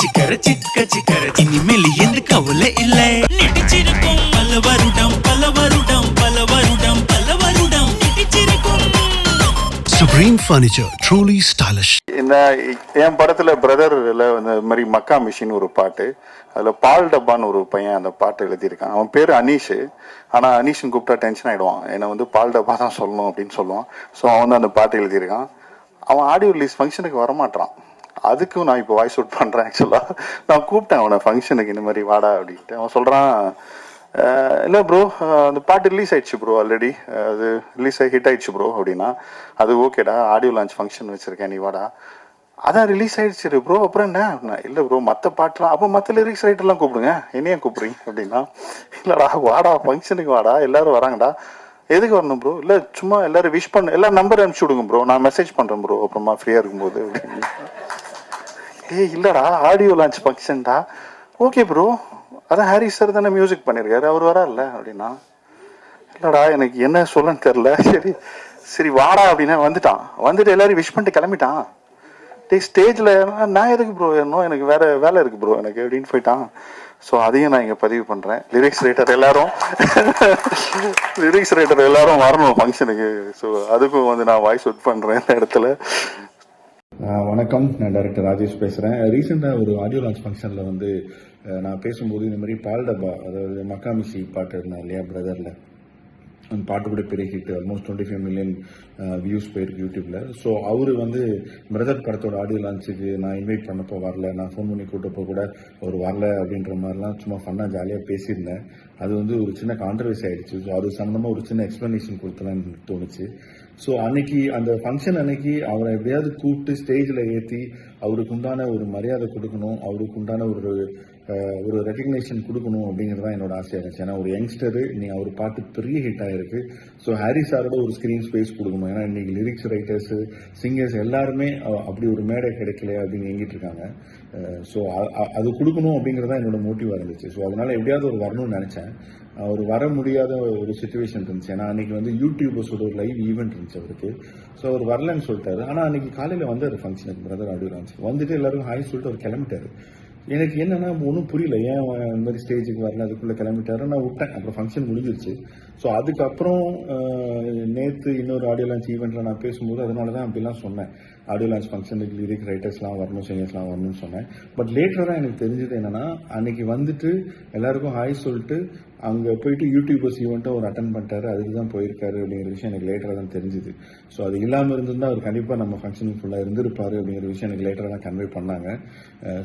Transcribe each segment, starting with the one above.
சிக்கர சிக்க சிக்கர. இனிமேல் எந்த கவலை இல்லை. நடிச்சிருக்கும் பல வருடம் பல வருடம் பல வருடம் பல வருடம் நடிச்சிருக்கும் Supreme Furniture, truly stylish. இந்த என் படத்துல பிரதர்ல இந்த மாதிரி மக்கா மிஷின் ஒரு பாட்டு அதுல பால் டப்பான்னு ஒரு பையன் அந்த பாட்டு எழுதியிருக்கான். அவன் பேரு அனீஷ். ஆனா அனீஷ்னு கூப்பிட்டா டென்ஷன் ஆயிடுவான். என்னை வந்து பால் டப்பா தான் சொல்லணும் அப்படின்னு சொல்லுவான். ஸோ அவன் வந்து அந்த பாட்டு எழுதியிருக்கான். அவன் ஆடியோ ரிலீஸ் ஃபங்க்ஷனுக்கு வரமாட்டான் அதுக்கும் நான் இப்போ வாய்ஸ் அவுட் பண்ணுறேன் ஆக்சுவலாக நான் கூப்பிட்டேன் அவனை ஃபங்க்ஷனுக்கு இந்த மாதிரி வாடா அப்படின்ட்டு. அவன் சொல்கிறான் இல்லை ப்ரோ அந்த பாட்டு ரிலீஸ் ஆயிடுச்சு ப்ரோ ஆல்ரெடி அது ரிலீஸ் ஆகி ஹிட் ஆயிடுச்சு ப்ரோ அப்படின்னா அது ஓகேடா ஆடியோ லான்ச் ஃபங்க்ஷன் வச்சுருக்கேன் நீ வாடா. அதான் ரிலீஸ் ஆயிடுச்சு ப்ரோ அப்புறம் என்ன? அப்படின்னா, ப்ரோ மற்ற பாட்டுலாம் அப்போ மற்ற லிரிக்ஸ் ரைட்டர்லாம் கூப்பிடுங்க. என்னையே கூப்பிடுறீங்க அப்படின்னா இல்லைடா வாடா ஃபங்க்ஷனுக்கு வாடா எல்லாரும் வராங்கடா. எதுக்கு வரணும் ப்ரோ இல்லை சும்மா எல்லாரும் விஷ் பண்ண எல்லாரும் நம்பர் அனுப்பிச்சி விடுங்க ப்ரோ நான் மெசேஜ் பண்ணுறேன் ப்ரோ அப்புறமா ஃப்ரீயாக இருக்கும்போது. அப்படின்னு ஏய் இல்லடா ஆடியோ லான்ச் ஃபங்க்ஷன்டா ஓகே ப்ரோ அதான் ஹாரிஸ் சார் தானே மியூசிக் பண்ணியிருக்காரு அவர் வரல அப்படின்னா. இல்லடா எனக்கு என்ன சொல்லன்னு தெரில சரி சரி வாடா அப்படின்னா வந்துட்டான். வந்துட்டு எல்லாரும் விஷ் பண்ணிட்டு கிளம்பிட்டான். டே ஸ்டேஜில் நான் எதுக்கு ப்ரோ வேணும்? எனக்கு வேற வேலை இருக்குது ப்ரோ எனக்கு அப்படின்னு போயிட்டான். ஸோ அதையும் நான் இங்கே பதிவு பண்ணுறேன் லிரிக்ஸ் ரைட்டர் எல்லாரும். லிரிக்ஸ் ரைட்டர் எல்லாரும் வரணும் ஃபங்க்ஷனுக்கு ஸோ அதுக்கும் வந்து நான் வாய்ஸ் அவுட் பண்ணுறேன் இந்த இடத்துல. வணக்கம். நான் டைரக்டர் ராஜேஷ் பேசுகிறேன் ரீசெண்டாக ஒரு ஆடியோ லான்ச் ஃபங்க்ஷனில் வந்து நான் பேசும்போது இந்த மாதிரி பால் டப்பா அதாவது மக்காமிசி பாட்டு இருந்தேன் இல்லையா பிரதரில் அந்த பாட்டு கூட பெரிய hit almost twenty five million views போயிருக்கு யூடியூப்ல ஸோ அவர் வந்து பிரதர் படத்தோட ஆடியோ லான்ச்சுக்கு நான் இன்வைட் பண்ணப்போ வரல. நான் ஃபோன் பண்ணி கூட்டப்போ கூட அவர் வரல அப்படின்ற மாதிரிலாம் சும்மா ஃபன்னாக ஜாலியாக பேசியிருந்தேன். அது வந்து ஒரு சின்ன கான்ட்ரவர்சி ஆயிடுச்சு. ஸோ அது சம்மந்தமாக ஒரு சின்ன எக்ஸ்ப்ளனேஷன் கொடுத்தலான்னு தோணுச்சு. ஸோ அன்னைக்கு அந்த ஃபங்க்ஷன் அன்னைக்கு அவரை எப்படியாவது கூப்பிட்டு ஸ்டேஜில் ஏற்றி அவருக்கு உண்டான ஒரு மரியாதை கொடுக்கணும் அவருக்கு உண்டான ஒரு ஒரு ரெக்கக்னேஷன் கொடுக்கணும் அப்படிங்கிறது தான் என்னோட ஆசையாக இருந்துச்சு. ஏன்னா ஒரு யங்ஸ்டரு நீ அவர் பாட்டு பெரிய ஹிட் ஆயிருக்கு. ஸோ ஹாரி சாரோட ஒரு ஸ்க்ரீன் ஸ்பேஸ் கொடுக்கணும். ஏன்னா இன்னைக்கு லிரிக்ஸ் ரைட்டர்ஸ் சிங்கர்ஸ் எல்லாருமே அப்படி ஒரு மேடை கிடைக்கல அப்படின்னு எங்கிட்டு இருக்காங்க. ஸோ அது கொடுக்கணும் அப்படிங்கிறது தான் என்னோட மோட்டிவாக இருந்துச்சு. ஸோ அதனால எப்படியாவது ஒரு வரணும்னு நினச்சேன். அவர் வர முடியாத ஒரு சுச்சுவேஷன் இருந்துச்சு. ஏன்னா அன்னைக்கு வந்து யூடியூபர்ஸோட ஒரு லைவ் ஈவெண்ட் இருந்துச்சு. அவருக்கு. ஸோ அவர் வரலன்னு சொல்லிட்டாரு. ஆனால் அன்னைக்கு காலையில் வந்தார் ஃபங்க்ஷனுக்கு பிரதர் ஆடியோ லான்ச் வந்துட்டு எல்லாரும் ஹாய் சொல்லிட்டு அவர் கிளம்பிட்டாரு. எனக்கு என்னன்னா ஒன்றும் புரியல. ஏன் இந்த மாதிரி ஸ்டேஜுக்கு வரல அதுக்குள்ள கிளம்பிட்டாரு. நான் விட்டேன். அப்புறம் ஃபங்க்ஷன் முடிஞ்சிருச்சு. ஸோ அதுக்கப்புறம் நேற்று இன்னொரு ஆடியோ லான்ச் ஈவெண்ட்டில் நான் பேசும்போது அதனால தான் அப்படிலாம் சொன்னேன். ஆடியோ லான்ச் ஃபங்க்ஷனுக்கு லிரிக் ரைட்டர்ஸ்லாம் வரணும் சிங்கர்ஸ்லாம் வரணும்னு சொன்னேன். பட் லேட்டராக எனக்கு தெரிஞ்சது என்னன்னா அன்றைக்கி வந்துட்டு எல்லாருக்கும் ஹாய் சொல்லிட்டு அங்கே போயிட்டு யூடியூபர்ஸ் ஈவெண்ட்டும் அவர் அட்டன் பண்ணிட்டாரு. அதுக்கு தான் போயிருக்காரு அப்படிங்கிற விஷயம் எனக்கு லேட்டராக தான் தெரிஞ்சுது. ஸோ அது இல்லாமல் இருந்திருந்தால் அவர் கண்டிப்பாக நம்ம ஃபங்க்ஷன் ஃபுல்லாக இருந்திருப்பாரு அப்படிங்கிற விஷயம் எனக்கு லேட்டராக தான் கன்வே பண்ணாங்க.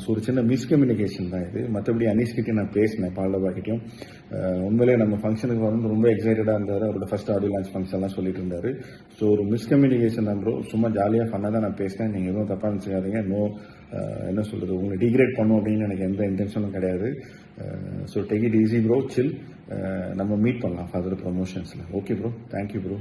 ஸோ ஒரு சின்ன மிஸ்கம்யூனிகேஷன் தான் இது. மற்றபடி அனீஷ்கிட்டையும் நான் பேசினேன் பாலபாக்கிட்டையும் உண்மையிலே நம்ம ஃபங்க்ஷனுக்கு வந்து ரொம்ப எக்ஸைட்டடாக இருந்தார். அவரோட ஃபர்ஸ்ட் ஆடியோ லான்ச் ஃபங்க்ஷன்லாம் சொல்லிட்டு இருந்தார். ஸோ ஒரு மிஸ்கம்யூனிகேஷன் தான் ப்ரோ சும்மா ஜாலியாக ஃபன்னாக தான் நான் பேசினேன் நீங்கள் எதுவும் தப்பாக நினச்சிக்காதீங்க. நோ uh, என்ன சொல்கிறது உங்களை டிகிரேட் பண்ணும் அப்படின்னு எனக்கு எந்த இன்டென்ஷனும் கிடையாது. So take it easy bro chill நம்ம மீட் பண்ணலாம் further ப்ரொமோஷன்ஸில் okay bro thank you bro